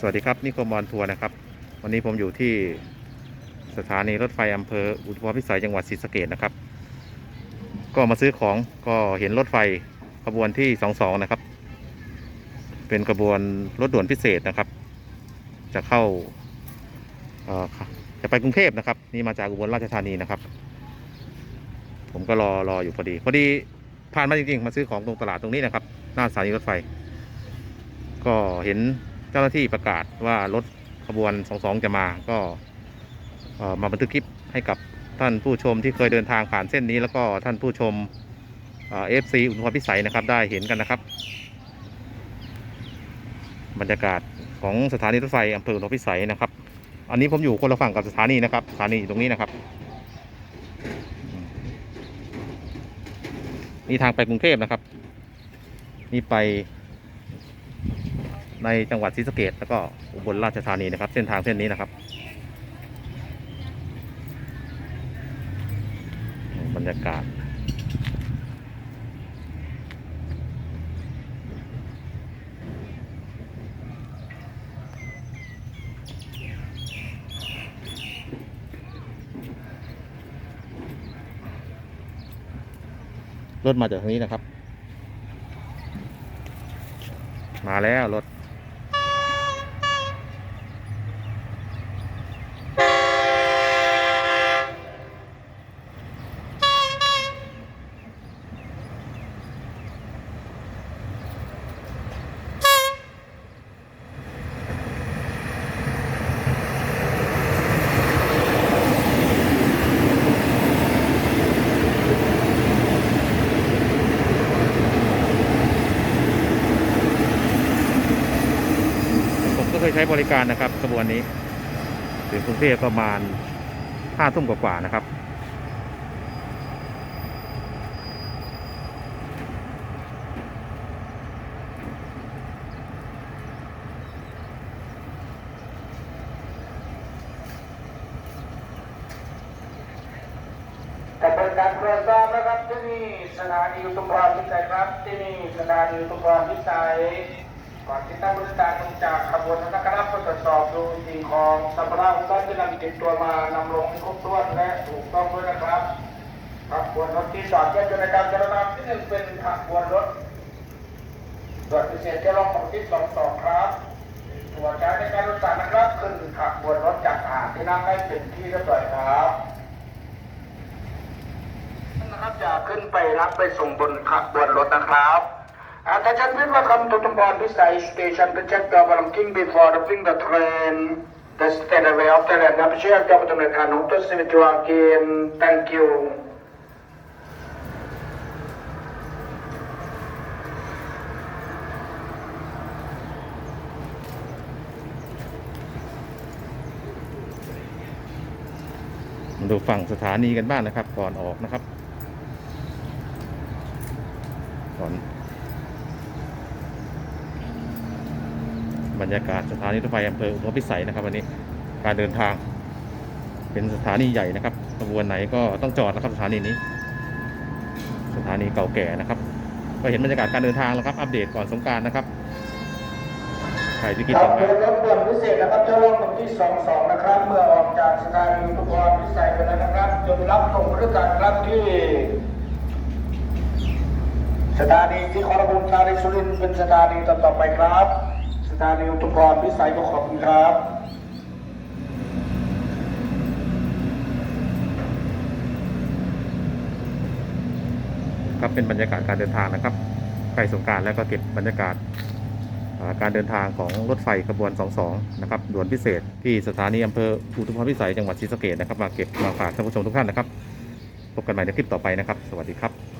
สวัสดีครับนิคมบอลทัวร์นะครับ วันนี้ผมอยู่ที่สถานีรถไฟอำเภออุทุมพรพิสัยจังหวัดศรีสะเกดนะครับ ก็มาซื้อของก็เห็นรถไฟขบวนที่22นะครับ เป็นกระบวนรถด่วนพิเศษนะครับ จะเข้าเอ่อจะไปกรุงเทพนะครับ นี่มาจากอุบลราชธานีนะครับ ผมก็รอรออยู่พอดี พอดีผ่านมาจริงๆ มาซื้อของตรงตลาดตรงนี้นะครับ หน้าสถานีรถไฟ ก็เห็น เจ้าหน้าที่ประกาศว่ารถขบวน 22 จะมาก็มาบันทึกคลิปให้กับท่านผู้ชมที่เคยเดินทางผ่านเส้นนี้ แล้วก็ท่านผู้ชมเอฟซีอุทุมพรพิสัยนะครับ ได้เห็นกันนะครับ บรรยากาศของสถานีรถไฟอำเภออุทุมพรพิสัยนะครับ อันนี้ผมอยู่คนละฝั่งกับสถานีนะครับ สถานีอยู่ตรงนี้นะครับมนี่ทางไปกรุงเทพนะครับ นี่ไป ในจังหวัดศรีสะเกดแล้วก็อุบลราชธานีนะครับ เส้นทางเส้นนี้นะครับ บรรยากาศรถมาจากทางนี้นะครับ มาแล้วรถ ผมก็เค ยใช้บริการนะครับขบวนนี้ถึงกรุงเทพประมาณห้าทุ่มกว่าๆนะครับ แต่เป็นการตรวจสอบนะครับที่นี่สถานีอุตุมพรพิสัยครับที่นี่สถานีอุตุมพรพิสัย ก่อนที่ท่านบริการลงจากขบวนนะครับก็ตรวจสอบดูสิ่งของสัมภาระของท่านที่นำติดตัวมานำลงให้ครบถ้วนและถูกต้องด้วยนะครับขบวนรถที่จอดแยกในการจราจรที่หนึ่งเป็นขบวนรถตรวจพิเศษจะลงของที่สองสองครับตรวใช้ในการรถสารนะครับขึ้นขบวนรถจากอ่างที่นั่งได้เป็นที่เรียบร้อยครับนะครับจะขึ้นไปรับไปส่งบนขบบนรถนะครับ Attention please welcome to Tumpon Visai station to check the walking before arriving the train. The state away of Thailand. Appreciate the opportunity to know to see you again. Thank you. มาดูฝั่งสถานีกันบ้างนะครับ ก่อนออกนะครับ ก่อน บรรยากาศสถานีรถไฟอำเภออุทุมพริสัยนะครับวันนี้การเดินทาง เป็นสถานีใหญ่นะครับขบวนไหนก็ต้องจอดนะครับสถานีนี้ สถานีเก่าแก่นะครับ ก็เห็นบรรยากาศการเดินทางแล้วครับอัปเดตก่อนสงการนะครับใครที่คิดครัจะบเป็นรถด่วนพิเศษนะครับจะลงตรงที่ 22 นะครับ เมื่อออกจากสถานีอุปกรณ์พิเศษไปแล้วนะครับจนรับส่งบริการครับที่สถานีที่คอรบุญสถานีสุรินทร์เป็นสถานีต่อๆไปครับ สถานีอุปกรณ์พิเศษก็ขอบคุณครับครับเป็นบรรยากาศการเดินทางนะครับใกล้สงการแล้วก็เก็บบรรยากาศการเดินทางของรถไฟขบวน 22 นะครับด่วนพิเศษที่สถานีอำเภออุทุมพรพิสัยจังหวัดศรีสะเกษนะครับ มาเก็บมาฝากท่านผู้ชมทุกท่านนะครับ พบกันใหม่ในคลิปต่อไปนะครับ สวัสดีครับ